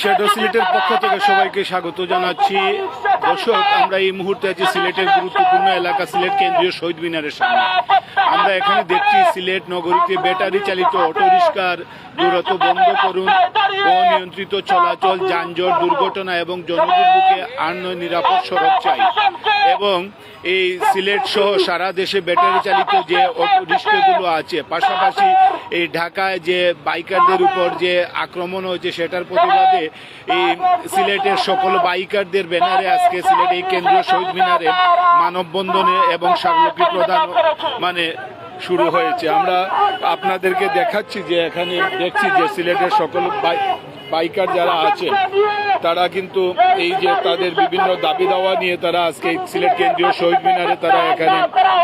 Shadow সিলেটের পক্ষ থেকে সবাইকে স্বাগত জানাচ্ছি। দর্শক, আমরা এই মুহূর্তে আছি সিলেটের গুরুত্বপূর্ণ এলাকা, সিলেট কেন্দ্রীয় শহীদ মিনারের সামনে। আমরা এখানে দেখছি সিলেট নগরীতে ব্যাটারি চালিত অটোরিক্সার দূরত্ব বন্ধ করুন, অনিয়ন্ত্রিত চলাচল, যানজট, দুর্ঘটনা এবং জনদুর্ভোগে আর্ন নিরাপদ সড়ক চাই। এবং এই সিলেট সহ সারা দেশে ব্যাটারি চালিত যে অটো রিক্সাগুলো আছে, পাশাপাশি এই ঢাকায় যে বাইকারদের উপর যে আক্রমণ হয়েছে, সেটার প্রতিবাদে এই সিলেটের সকল বাইকারদের ব্যানারে আজকে সিলেট এই কেন্দ্রীয় শহীদ মিনারে মানববন্ধনে এবং স্মারকলিপি প্রদান মানে শুরু হয়েছে। আমরা আপনাদেরকে দেখাচ্ছি যে এখানে দেখছি যে সিলেটের সকল বাইকার যারা আছে তারা কিন্তু এই যে তাদের বিভিন্ন দাবি দাওয়া নিয়ে তারা আজকে সিলেট কেন্দ্রীয় শহীদ মিনারে তারা এখানে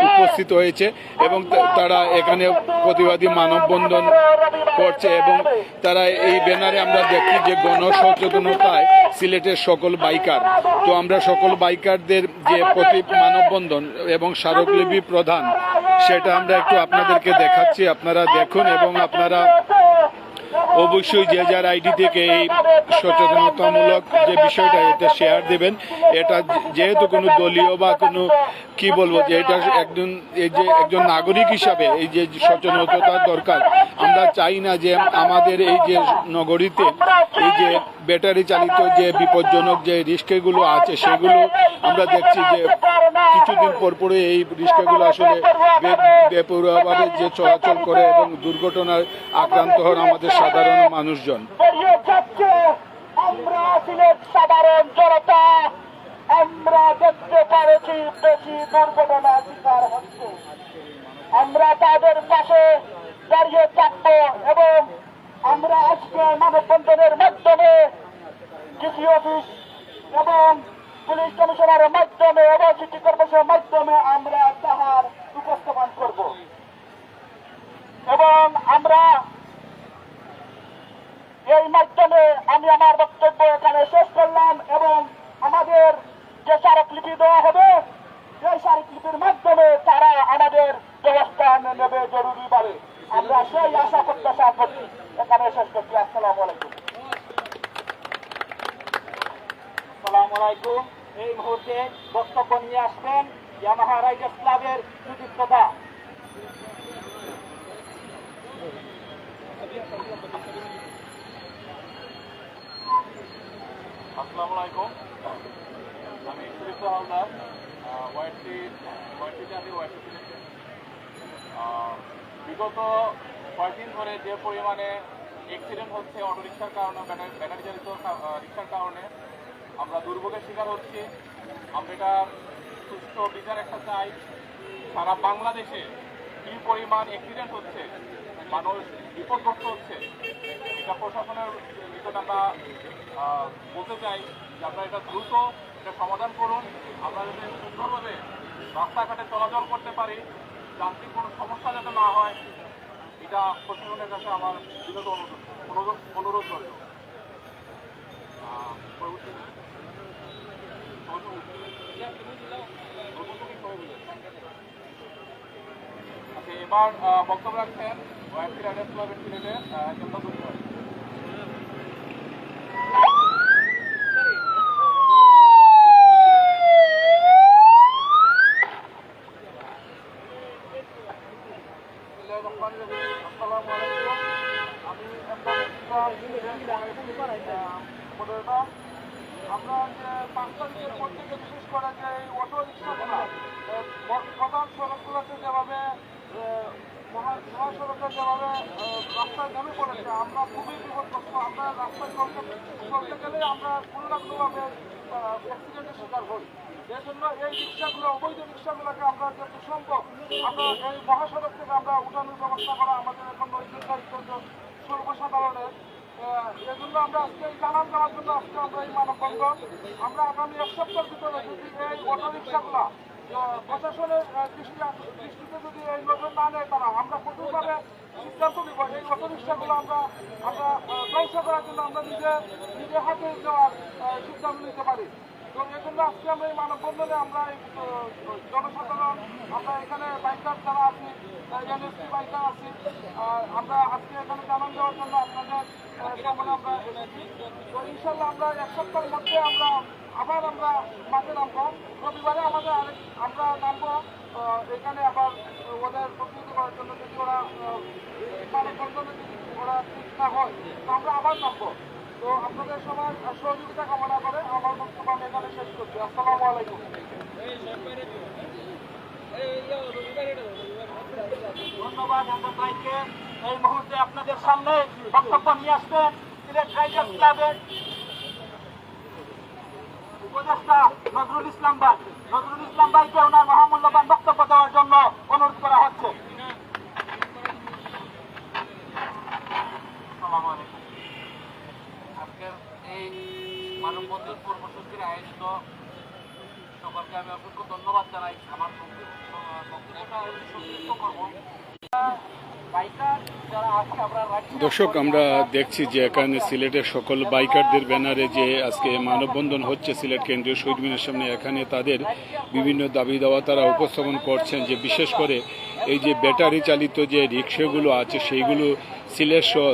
উপস্থিত হয়েছে এবং তারা এখানে প্রতিবাদী মানববন্ধন করছে এবং তারা এই ব্যানারে আমরা দেখি যে গণসচেতনতায় সিলেটের সকল বাইকার। তো আমরা সকল বাইকারদের যে প্রতি মানববন্ধন এবং স্মারকলিপি প্রধান সেটা আমরা একটু আপনাদেরকে দেখাচ্ছি। আপনারা দেখুন এবং আপনারা অবশ্যই যে যার আইডি থেকে এই সচেতনতামূলক যে বিষয়টা, এটা শেয়ার দেবেন। এটা যেহেতু কোনো দলীয় বা কোনো, কি বলব, যে এটা একজন, এই যে একজন নাগরিক হিসাবে এই যে সচেতনতা দরকার, আমরা চাই না যে আমাদের এই যে নগরীতে এই যে ব্যাটারি চালিত যে বিপজ্জনক যে রিস্কেগুলো আছে সেগুলো আমরা দেখছি যে কিছুদিন পর পরে এই রিস্কাগুলো আসলে বেপরোয়াভাবে যে চলাচল করে এবং দুর্ঘটনায় আক্রান্ত হন আমাদের সাধারণ মানুষজন। আমরা সাধারণ তাদের পাশে দাঁড়িয়ে থাকব এবং আমরা আজকে মানববন্ধনের মাধ্যমে ডিসি অফিস এবং পুলিশ কমিশনারের মাধ্যমে এবং সিটি কর্পোরেশনের মাধ্যমে আমরা তাহার উপস্থাপন করব। এবং আমরা এই মাধ্যমে আমি আমার বক্তব্য এখানে শেষ করলাম এবং আমাদের যে স্মারকলিপি দেওয়া হবে, সেই স্মারকলিপির মাধ্যমে তারা আমাদের ব্যবস্থা নেবে জরুরি ভাবে। আমরা সেই আশা প্রত্যাশা করছি এখানে শেষ করছি। আসসালামু আলাইকুম। আসসালামু আলাইকুম। এই মুহূর্তে বক্তব্য নিয়ে আসবেন ইয়ামাহা রাইডার্স ক্লাবের সুদীপ প্রধান আসসালামু আলাইকুম। আমি সুদীপ্ত হালদার ওয়াইটি ওয়াইটিতে আমি ওয়াইটি বিগত কয়েকদিন ধরে যে পরিমাণে অ্যাক্সিডেন্ট হচ্ছে অটোরিক্সার কারণে, ব্যাটারি চালিত রিক্সার কারণে, আমরা দুর্ভোগের শিকার হচ্ছি। আমরা এটা সুস্থ বিচার একটা চাই। সারা বাংলাদেশে কী পরিমাণ অ্যাক্সিডেন্ট হচ্ছে, মানুষ বিপদগ্রস্ত হচ্ছে, এটা প্রশাসনের নিকট আমরা বলতে চাই যে আপনারা এটা দ্রুত এটা সমাধান করুন। আমরা যাতে সুন্দরভাবে রাস্তাঘাটে চলাচল করতে পারি। যান্ত্রিক কোনো সমস্যা যাতে না হয়, এটা প্রশাসনের কাছে আমার বিগত অনুরোধ অনুরোধ পরবর্তী আচ্ছা এবার বক্তব্য রাখছেন ওয়াইফি রাইডার্স ক্লাবের সিলেটের চন্দন দত্ত আসসালামু আলাইকুম আমি মডেলটা আমরা যে পাঁচ তারিখের পর থেকে বিশেষ করে যে এই অটো রিক্সাগুলো প্রধান সড়কগুলোতে যেভাবে মহাসড়কে যেভাবে রাস্তায় নেমে পড়েছে, আমরা খুবই বিপদগ্রস্ত। আমরা রাস্তায় চলতে চলতে গেলে আমরা কোনো অ্যাক্সিডেন্টের শিকার হই। এই জন্য এই রিক্সাগুলো, অবৈধ রিক্সাগুলোকে আমরা যত সম্ভব আমরা এই মহাসড়ক থেকে আমরা উঠানোর ব্যবস্থা করা আমাদের এখন নৈতিক সর্বসাধারণের। এজন্য আমরা আজকে এই জানান দেওয়ার জন্য আজকে আমরা এই মানববন্ধন, আমরা আগামী এক সপ্তাহের ভিতরে যদি এই অটো রিক্সাগুলা প্রশাসনের দৃষ্টিতে যদি এই নজর না নেয় তারা আমরা কঠোরভাবে সিদ্ধান্ত নিব এই অটো রিক্সাগুলো আমরা আমরা ধ্বংস করার জন্য আমরা নিজে নিজে হাতে দেওয়ার আহ, সিদ্ধান্ত নিতে পারি তো এই জন্য আজকে আমরা এই মানববন্ধনে আমরা এই জনসাধারণ আমরা এখানে বাইকার যারা আছি এনএসপি বাইকার আছি আমরা আজকে এখানে জানান দেওয়ার জন্য আপনাদের আমরা তো ইনশাল্লাহ আমরা এক সপ্তাহের মধ্যে আমরা আবার আমরা মাঠে নামবো। রবিবারে আমাদের আরেক আমরা নামবো এখানে আবার ওদের প্রতিনিধি করার জন্য যদি ওরা মানববন্ধনে যদি ওরা ঠিক না হয়, তো আমরা আবার নামবো। তো আপনাদের সবার সহযোগিতা কামনা করে আমার বক্তব্য আমি এখানে শেষ করছি। আসসালামু আলাইকুম। ধন্যবাদ, আমরা ভাইকে। এই মুহূর্তে আপনাদের সামনে বক্তব্য নিয়ে আসবেন। সিলেট রাইডার্স ক্লাবের উপদেষ্টা নজরুল ইসলাম ভাই। নজরুল ইসলাম ভাইকে ওনার মহামূল্যবান বক্তব্য দেওয়ার জন্য অনুরোধ করা হচ্ছে। আমি অসংখ্য ধন্যবাদ জানাই। আমার আমি সংক্ষিপ্ত করব দর্শক, আমরা দেখছি যে এখানে সিলেটের সকল বাইকারদের ব্যানারে যে আজকে মানববন্ধন হচ্ছে সিলেট কেন্দ্রীয় শহীদ মিনার সামনে, এখানে তাদের বিভিন্ন দাবি দাওয়া তারা উপস্থাপন করছেন যে বিশেষ করে এই যে ব্যাটারি চালিত যে রিক্সাগুলো আছে, সেইগুলো সিলেট সহ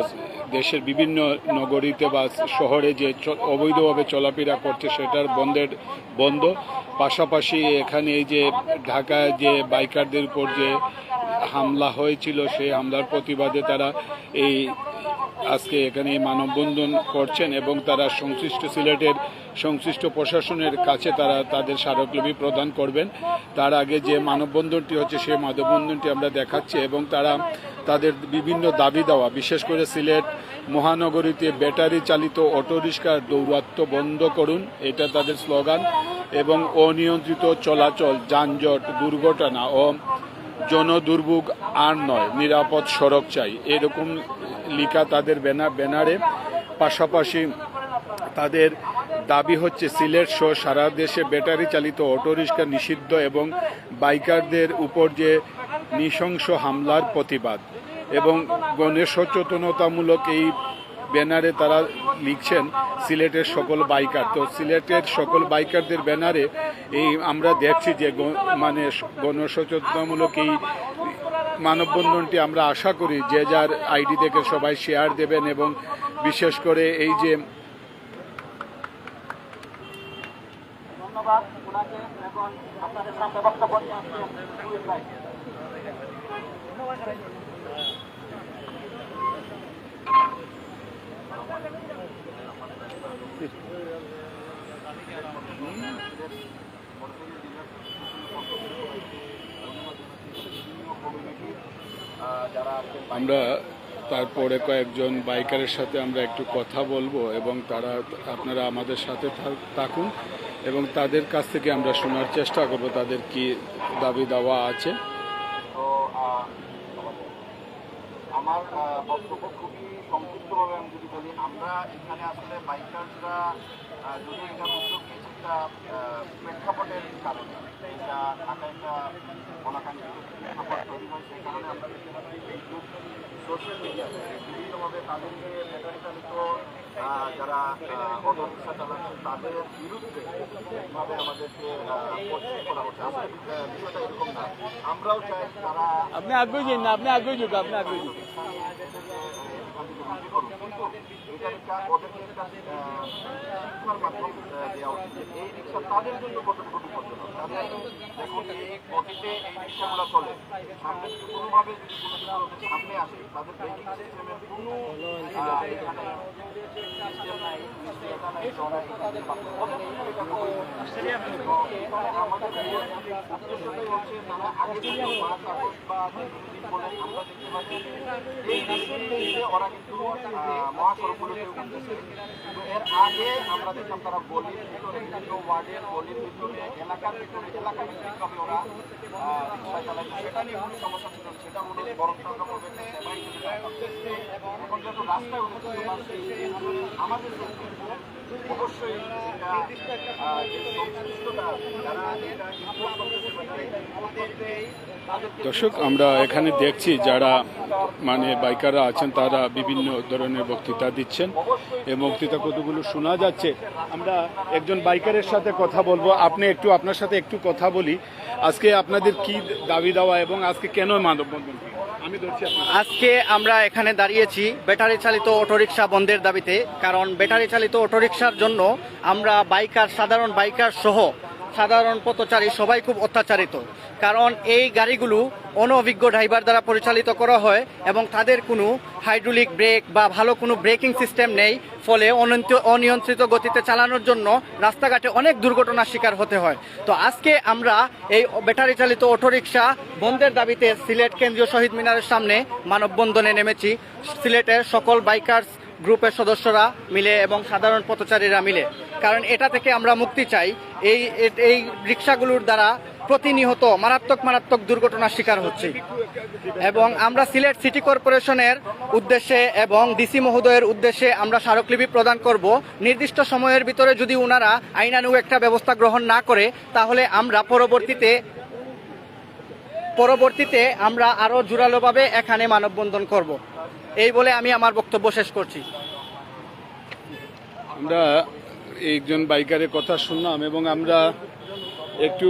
দেশের বিভিন্ন নগরীতে বা শহরে যে অবৈধভাবে চলাফেরা করছে, সেটার বন্ধের বন্ধ। পাশাপাশি এখানে এই যে ঢাকায় যে বাইকারদের উপর যে হামলা হয়েছিল, সেই হামলার প্রতিবাদে তারা এই আজকে এখানে মানববন্ধন করছেন এবং তারা সংশ্লিষ্ট সিলেটের সংশ্লিষ্ট প্রশাসনের কাছে তারা তাদের স্মারকলিপি প্রদান করবেন। তার আগে যে মানববন্ধনটি হচ্ছে, সেই মানববন্ধনটি আমরা দেখাচ্ছি এবং তারা তাদের বিভিন্ন দাবি দেওয়া, বিশেষ করে সিলেট মহানগরীতে ব্যাটারি চালিত অটোরিক্সার দৌরাত্ম বন্ধ করুন, এটা তাদের স্লোগান, এবং অনিয়ন্ত্রিত চলাচল, যানজট, দুর্ঘটনা ও জনদুর্ভোগ আর নয়, নিরাপদ সড়ক চাই। এরকম লিখা তাদের ব্যানার ব্যানারে। পাশাপাশি তাদের দাবি হচ্ছে, সিলেট সহ সারা দেশে ব্যাটারি চালিত অটোরিক্সা নিষিদ্ধ এবং বাইকারদের উপর যে নৃশংস হামলার প্রতিবাদ এবং গণেশ সচেতনতামূলক এই ব্যানারে তারা লিখছেন সিলেটের সকল বাইকার। তো সিলেটের সকল বাইকারদের ব্যানারে এই আমরা দেখছি যে মানে গণসচেতনামূলক এই মানববন্ধনটি আমরা আশা করি যে যার আইডি থেকে সবাই শেয়ার দেবেন এবং বিশেষ করে এই যে ধন্যবাদ। ওনাকে এখন আপনাদের সামনে বক্তব্য আমরা তারপরে কয়েকজন বাইকারের সাথে আমরা একটু কথা বলব এবং তারা, আপনারা আমাদের সাথে থাকুন এবং তাদের কাছ থেকে আমরা শোনার চেষ্টা করব, তাদের কি দাবি দাওয়া আছে। আমার বক্তব্য খুবই সংক্ষিপ্তভাবে আমি যদি বলি, আমরা এখানে আসলে বাইকার্সরা যদি নিয়েছি একটা প্রেক্ষাপটের কারণে এটা ঢাকা একটা অনাকাঙ্ক্ষিত প্রেক্ষাপট তৈরি হয় সেই কারণে আমরা দেখতে পাচ্ছি ফেসবুক সোশ্যাল মিডিয়াতে বিভিন্নভাবে তাদেরকে যারা অটো রিক্সা চালাচ্ছেন তাদের বিরুদ্ধে এইভাবে আমাদেরকে আহ, করা হচ্ছে। আসলে বিষয়টা এরকম না। আমরাও চাই তারা আপনি আগে যান না আপনি আগে যোগ আপনি আগে যোগ এটার একটা ওদেরকে একটা শিক্ষার মাধ্যম দেওয়া উচিত এই রিক্সা তাদের জন্য কতটুকু দেখুন এই গতিতে এই রিক্সাগুলো চলে। সামনে কোনোভাবে যদি সামনে আসে তাদের ব্রেকিং সিস্টেমের কোনো এর আগে আমরা দেখলাম তারা গলির ভিতরে বিভিন্ন ওয়ার্ডের গলির ভিতরে এলাকার ভিতরে এলাকা ভিত্তিকভাবে সেটা হিসেবে কাজ করছে। এখন যেহেতু রাস্তায় উঠেছে আমাদের দর্শক, আমরা এখানে দেখছি যারা মানে বাইকাররা আছেন, তারা বিভিন্ন ধরনের বক্তৃতা দিচ্ছেন। এই বক্তৃতা কতগুলো শোনা যাচ্ছে? আমরা একজন বাইকারের সাথে কথা বলব। আপনি একটু আপনার সাথে একটু কথা বলি। আজকে আপনাদের কি দাবি দেওয়া এবং আজকে কেন মানববন্ধন? আজকে আমরা এখানে দাঁড়িয়েছি ব্যাটারি চালিত অটোরিকশা বন্ধের দাবিতে, কারণ ব্যাটারি চালিত অটোরিকশার জন্য আমরা বাইকার, সাধারণ বাইকার সহ সাধারণ পথচারী সবাই খুব অত্যাচারিত। কারণ এই গাড়িগুলো অনভিজ্ঞ ড্রাইভার দ্বারা পরিচালিত করা হয় এবং তাদের কোনো হাইড্রোলিক ব্রেক বা ভালো কোনো ব্রেকিং সিস্টেম নেই, ফলে অনিয়ন্ত্রিত- গতিতে চালানোর জন্য রাস্তাঘাটে অনেক দুর্ঘটনার শিকার হতে হয়। তো আজকে আমরা এই ব্যাটারি চালিত অটোরিকশা বন্ধের দাবিতে সিলেট কেন্দ্রীয় শহীদ মিনারের সামনে মানববন্ধনে নেমেছি। সিলেটের সকল বাইকার্স গ্রুপের সদস্যরা মিলে এবং সাধারণ পথচারীরা মিলে। কারণ এটা থেকে আমরা মুক্তি চাই। এই এই রিক্সাগুলোর দ্বারা প্রতিনিয়ত মারাত্মক মারাত্মক দুর্ঘটনার শিকার হচ্ছে। এবং আমরা সিলেট সিটি কর্পোরেশনের উদ্দেশ্যে এবং ডিসি মহোদয়ের উদ্দেশ্যে আমরা স্মারকলিপি প্রদান করব। নির্দিষ্ট সময়ের ভিতরে যদি ওনারা আইনানুগ একটা ব্যবস্থা গ্রহণ না করে, তাহলে আমরা পরবর্তীতে পরবর্তীতে আমরা আরও জোরালোভাবে এখানে মানববন্ধন করব। এই বলে আমি আমার বক্তব্য শেষ করছি। আমরা একজন বাইকারের কথা শুনলাম এবং আমরা একটু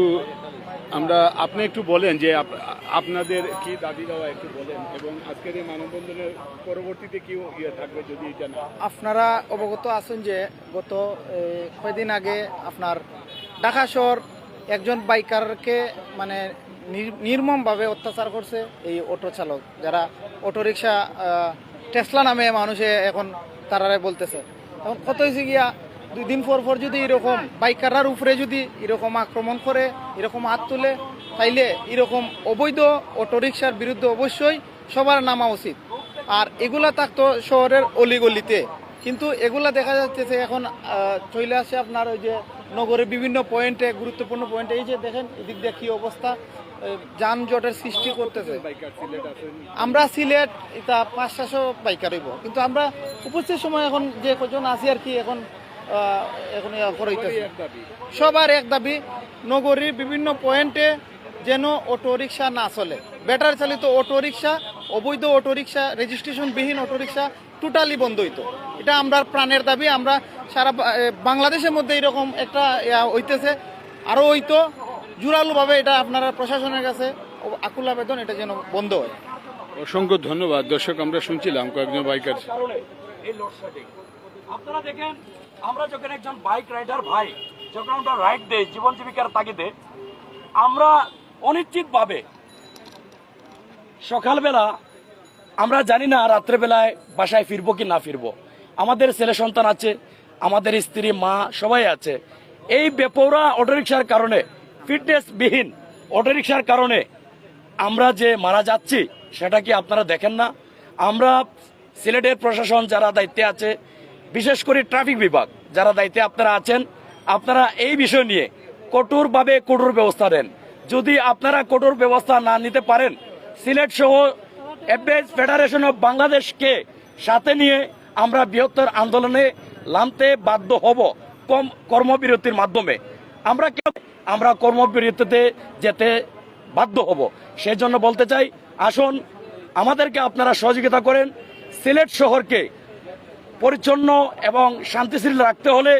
আমরা আপনি একটু বলেন যে আপ- আপনাদের কি দাবি দেওয়া একটু বলেন এবং আজকের এই মানববন্ধনের পরবর্তীতে কি ইয়ে থাকবে যদি এটা না আপনারা অবগত আছেন যে গত এ, কয়দিন আগে আপনার ঢাকা শহর একজন বাইকারকে মানে নির- নির্মমভাবে অত্যাচার করছে এই অটো চালক যারা অটোরিকশা টেসলা নামে মানুষে এখন তারারে বলতেছে। এখন কত হয়েছে গিয়া, দুই দিন পর পর যদি এরকম বাইকাররার উপরে যদি এরকম আক্রমণ করে, এরকম হাত তুলে, তাইলে এরকম অবৈধ অটোরিকশার বিরুদ্ধে অবশ্যই সবার নামা উচিত। আর এগুলা থাকতো শহরের অলিগলিতে। কিন্তু এগুলা দেখা যাচ্ছে এখন চলে আসে আপনার ওই যে নগরের বিভিন্ন পয়েন্টে গুরুত্বপূর্ণ পয়েন্টে এই যে দেখেন এদিক দিয়ে কি অবস্থা যানজটের সৃষ্টি করতেছে। আমরা সিলেট এটা পাঁচ ছশো বাইকার হইব। কিন্তু আমরা উপস্থিত সময় এখন যে কজন আছি আর কি এখন এখন করাইতেছে এক দাবি। সবার এক দাবি নগরীর বিভিন্ন পয়েন্টে যেন অটোরিকশা না চলে। ব্যাটারি চালিত অটোরিকশা অবৈধ অটোরিকশা রেজিস্ট্রেশনবিহীন অটোরিকশা টোটালি বন্ধ হইতো এটা আমরা প্রাণের দাবি আমরা সারা বাংলাদেশের মধ্যে এরকম একটা ইয়া হইতেছে। আরও হইতো জোরালোভাবে এটা আপনারা প্রশাসনের কাছে আকুল আবেদন এটা যেন বন্ধ হয়। অসংখ্য ধন্যবাদ। দর্শক আমরা শুনছিলাম কয়েকজন বাইকার। আপনারা দেখেন আমরা যখন একজন বাইক রাইডার ভাই যখন আমরা রাইড দেই জীবন জীবিকার তাগিদে আমরা অনিশ্চিতভাবে সকালবেলা আমরা জানি না রাত্রেবেলায় বাসায় ফিরবো কি না ফিরবো। আমাদের ছেলে সন্তান আছে, আমাদের স্ত্রী, মা, সবাই আছে। এই বেপৌরা অটোরিকশার কারণে, ফিটনেসবিহীন অটোরিকশার কারণে আমরা যে মারা যাচ্ছি, সেটা কি আপনারা দেখেন না? আমরা সিলেটের প্রশাসন যারা দায়িত্বে আছে, বিশেষ করে ট্রাফিক বিভাগ যারা দায়িত্বে আপনারা আছেন, আপনারা এই বিষয় নিয়ে কঠোরভাবে কঠোর ব্যবস্থা নেন। যদি আপনারা কঠোর ব্যবস্থা না নিতে পারেন, সিলেট সহ এফএস ফেডারেশন অব বাংলাদেশকে সাথে নিয়ে আমরা বৃহত্তর আন্দোলনে নামতে বাধ্য হব কম কর্মবিরতির মাধ্যমে। আমরা কেউ আমরা কর্মবিরতিতে যেতে বাধ্য হব। সেই জন্য বলতে চাই, আসুন, আমাদেরকে আপনারা সহযোগিতা করেন। সিলেট শহরকে পরিচ্ছন্ন এবং শান্তিশীল রাখতে হলে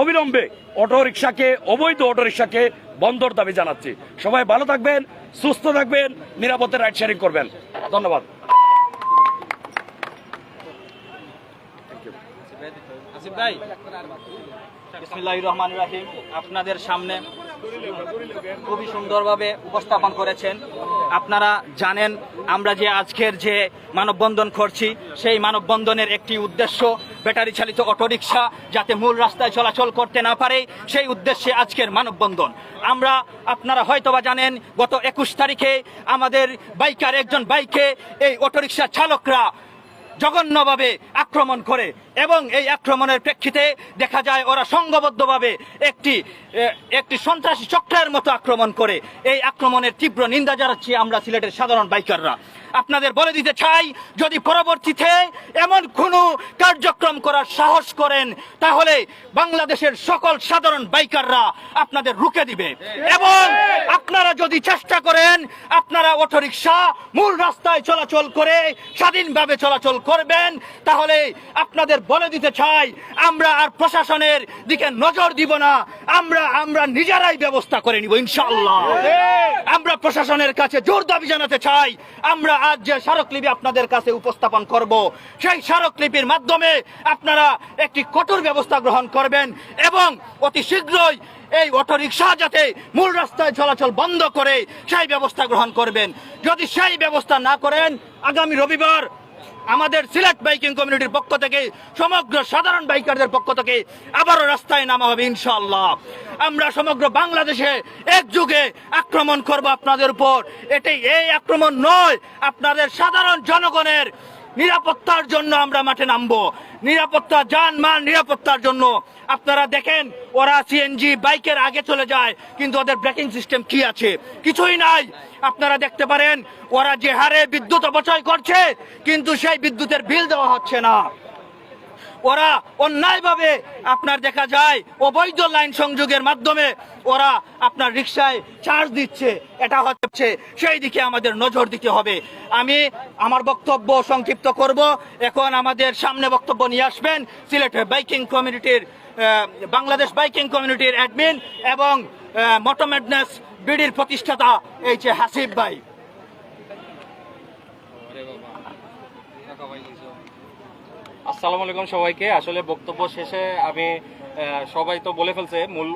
অবিলম্বে অটোরিকশাকে, অবৈধ অটোরিকশাকে বন্ধর দাবি জানাচ্ছি। সবাই ভালো থাকবেন সুস্থ থাকবেন নিরাপদে রাইড শেয়ারিং করবেন। ধন্যবাদ। বিসমিল্লাহির রহমান রাহিম। আপনাদের সামনে খুবই সুন্দরভাবে উপস্থাপন করেছেন। আপনারা জানেন, আমরা যে আজকের যে মানববন্ধন করছি, সেই মানববন্ধনের একটি উদ্দেশ্য ব্যাটারি চালিত অটোরিকশা যাতে মূল রাস্তায় চলাচল করতে না পারে, সেই উদ্দেশ্যে আজকের মানববন্ধন। আমরা, আপনারা হয়তোবা জানেন, গত একুশ তারিখে আমাদের বাইকার একজন বাইকে এই অটোরিকশা চালকরা জঘন্যভাবে আক্রমণ করে এবং এই আক্রমণের প্রেক্ষিতে দেখা যায় ওরা সংঘবদ্ধভাবে একটি একটি সন্ত্রাসী চক্রের মতো আক্রমণ করে। এই আক্রমণের তীব্র নিন্দা জানাচ্ছি আমরা সিলেটের সাধারণ বাইকাররা। আপনাদের বলে দিতে চাই যদি পরবর্তীতে এমন কোনো কার্যক্রম করার সাহস করেন তাহলে বাংলাদেশের সকল সাধারণ বাইকাররা আপনাদের রুখে দিবে। এবং আপনারা যদি চেষ্টা করেন আপনারা অটোরিকশা মূল রাস্তায় চলাচল করে স্বাধীনভাবে চলাচল করবেন তাহলে আপনাদের বলে দিতে চাই আমরা আর প্রশাসনের দিকে নজর দিব না আমরা আমরা নিজেরাই ব্যবস্থা করে নিব ইনশাল্লাহ আমরা প্রশাসনের কাছে জোর দাবি জানাতে চাই আমরা আজ যে স্মারকলিপি আপনাদের কাছে উপস্থাপন করব, সেই স্মারকলিপির মাধ্যমে আপনারা একটি কঠোর ব্যবস্থা গ্রহণ করবেন এবং অতি শীঘ্রই এই অটোরিকশা যাতে মূল রাস্তায় চলাচল বন্ধ করে সেই ব্যবস্থা গ্রহণ করবেন। যদি সেই ব্যবস্থা না করেন, আগামী রবিবার আমাদের সিলেট বাইকিং কমিউনিটির পক্ষ থেকে, সমগ্র সাধারণ বাইকারদের পক্ষ থেকে আবারও রাস্তায় নামা হবে ইনশাল্লাহ আমরা সমগ্র বাংলাদেশে একযুগে আক্রমণ করব আপনাদের উপর। এটাই এই আক্রমণ নয়, আপনাদের সাধারণ জনগণের নিরাপত্তার জন্য আমরা মাঠে নামবো। নিরাপত্তা যান মান নিরাপত্তার জন্য আপনারা দেখেন, ওরা সিএনজি বাইকের আগে চলে যায়, কিন্তু ওদের ব্রেকিং সিস্টেম কি আছে? কিছুই নাই। আপনারা দেখতে পারেন, ওরা যে হারে বিদ্যুৎ অপচয় করছে, কিন্তু সেই বিদ্যুতের বিল দেওয়া হচ্ছে না। ওরা অন্যায়ভাবে আপনার দেখা যায় অবৈধ লাইন সংযোগের মাধ্যমে ওরা আপনার রিক্সায় চার্জ দিচ্ছে। এটা হচ্ছে সেই দিকে আমাদের নজর দিতে হবে। আমি আমার বক্তব্য সংক্ষিপ্ত করব। এখন আমাদের সামনে বক্তব্য নিয়ে আসবেন সিলেটের বাইকিং কমিউনিটির বাংলাদেশ বাইকিং কমিউনিটির অ্যাডমিন এবং মোটোমেডনেস বিডির প্রতিষ্ঠাতা, এই যে হাসিব ভাই। আসসালামু আলাইকুম সবাইকে। আসলে বক্তব্য শেষে আমি সবাই তো বলে ফেলছে মূল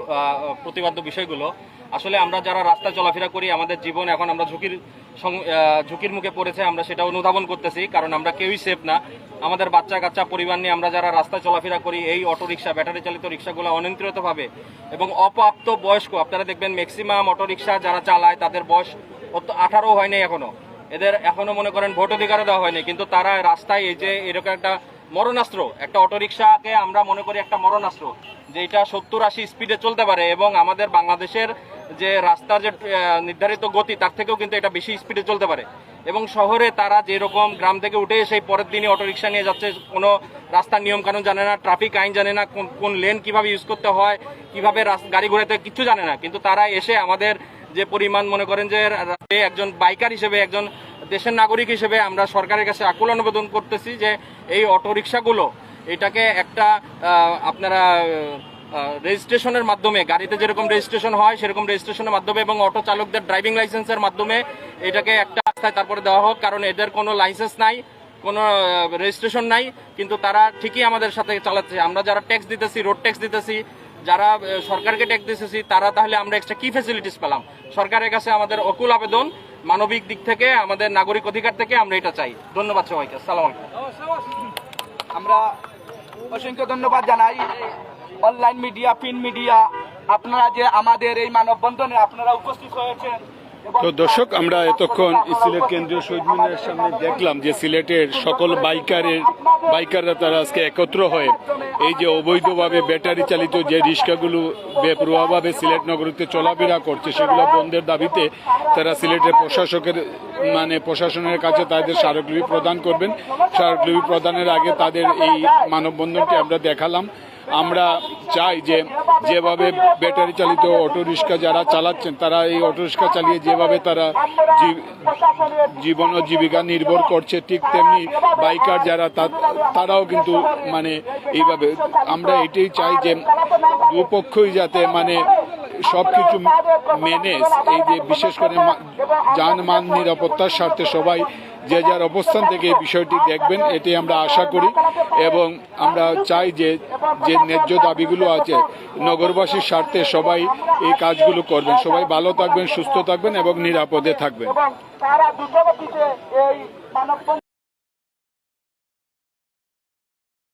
প্রতিবাদ্য বিষয়গুলো। আসলে আমরা যারা রাস্তায় চলাফেরা করি, আমাদের জীবন এখন আমরা ঝুঁকির ঝুঁকির মুখে পড়েছে, আমরা সেটা অনুধাবন করতেছি, কারণ আমরা কেউই সেফ না। আমাদের বাচ্চা কাচ্চা পরিবার নিয়ে আমরা যারা রাস্তায় চলাফেরা করি, এই অটো রিক্সা ব্যাটারি চালিত রিক্সাগুলো অনিয়ন্ত্রিতভাবে এবং অপ্রাপ্ত বয়স্ক, আপনারা দেখবেন ম্যাক্সিমাম অটো রিক্সা যারা চালায়, তাদের বয়স অত আঠারো হয়নি এখনও। এদের এখনও মনে করেন ভোট অধিকারও দেওয়া হয়নি, কিন্তু তারা রাস্তায় এই যে এরকম একটা মরণাস্ত্র, একটা অটোরিকশাকে আমরা মনে করি একটা মরণাস্ত্র যে এটা সত্তর আশি স্পিডে চলতে পারে এবং আমাদের বাংলাদেশের যে রাস্তার যে নির্ধারিত গতি, তার থেকেও কিন্তু এটা বেশি স্পিডে চলতে পারে। এবং শহরে তারা যেরকম গ্রাম থেকে উঠে সেই পরের দিনই অটোরিকশা নিয়ে যাচ্ছে, কোনো রাস্তার নিয়মকানুন জানে না, ট্রাফিক আইন জানে না, কোন লেন কীভাবে ইউজ করতে হয়, কীভাবে গাড়ি ঘোড়াতে কিছু জানে না। কিন্তু তারা এসে আমাদের যে পরিমাণ, মনে করেন যে একজন বাইকার হিসেবে একজন দেশের নাগরিক হিসেবে আমরা সরকারের কাছে আকুল আবেদন করতেছি যে এই অটোরিকশাগুলো, এটাকে একটা আপনারা রেজিস্ট্রেশনের মাধ্যমে, গাড়িতে যেরকম রেজিস্ট্রেশন হয়, সেরকম রেজিস্ট্রেশনের মাধ্যমে এবং অটো চালকদের ড্রাইভিং লাইসেন্সের মাধ্যমে এটাকে একটা আস্থায় তারপরে দেওয়া হোক, কারণ এদের কোনো লাইসেন্স নাই, কোনো রেজিস্ট্রেশন নাই, কিন্তু তারা ঠিকই আমাদের সাথে চালাচ্ছে। আমরা যারা ট্যাক্স দিতেছি, রোড ট্যাক্স দিতেছি, যারা সরকারকে ট্যাক্স দিতেছি, তারা তাহলে আমরা এক্সট্রা কি ফ্যাসিলিটিস পেলাম? সরকারের কাছে আমাদের অকুল আবেদন মানবিক দিক থেকে, আমাদের নাগরিক অধিকার থেকে আমরা এটা চাই। ধন্যবাদ সবাইকে সালাম আমরা অসংখ্য ধন্যবাদ জানাই। অনলাইন মিডিয়া, প্রিন্ট মিডিয়া, আপনারা যে আমাদের এই মানববন্ধনে আপনারা উপস্থিত হয়েছেন তো দর্শক, আমরা এতক্ষণ সিলেট কেন্দ্রীয় শহীদ মিনারের সামনে দেখলাম যে সিলেটের সকল বাইকারের বাইকাররা তারা আজকে একত্র হয়ে এই যে অবৈধভাবে ব্যাটারি চালিত যে রিক্সাগুলো বেপরোয়াভাবে সিলেট নগরীতে চলাফেরা করছে, সেগুলো বন্ধের দাবিতে তারা সিলেটের প্রশাসকের মানে প্রশাসনের কাছে তাদের স্মারকলিপি প্রদান করবেন। স্মারকলিপি প্রদানের আগে তাদের এই মানববন্ধনটি আমরা দেখালাম। আমরা চাই যে যেভাবে ব্যাটারি চালিত অটো রিক্সা যারা চালাচ্ছেন, তারা এই অটো রিক্সা চালিয়ে যেভাবে তারা জীবন ও জীবিকা নির্ভর করছে, ঠিক তেমনি বাইকার যারা তারাও কিন্তু মানে এইভাবে আমরা এটাই চাই যে দুপক্ষই যাতে মানে সবকিছু মেনে এই যে বিশেষ করে যানবাহন নিরাপত্তার স্বার্থে সবাই যে যার অবস্থান থেকে এই বিষয়টি দেখবেন এটি আমরা আশা করি এবং আমরা চাই যে যে ন্যায্য দাবিগুলো আছে নগরবাসীর স্বার্থে সবাই এই কাজগুলো করবেন। সবাই ভালো থাকবেন সুস্থ থাকবেন এবং নিরাপদে থাকবেন।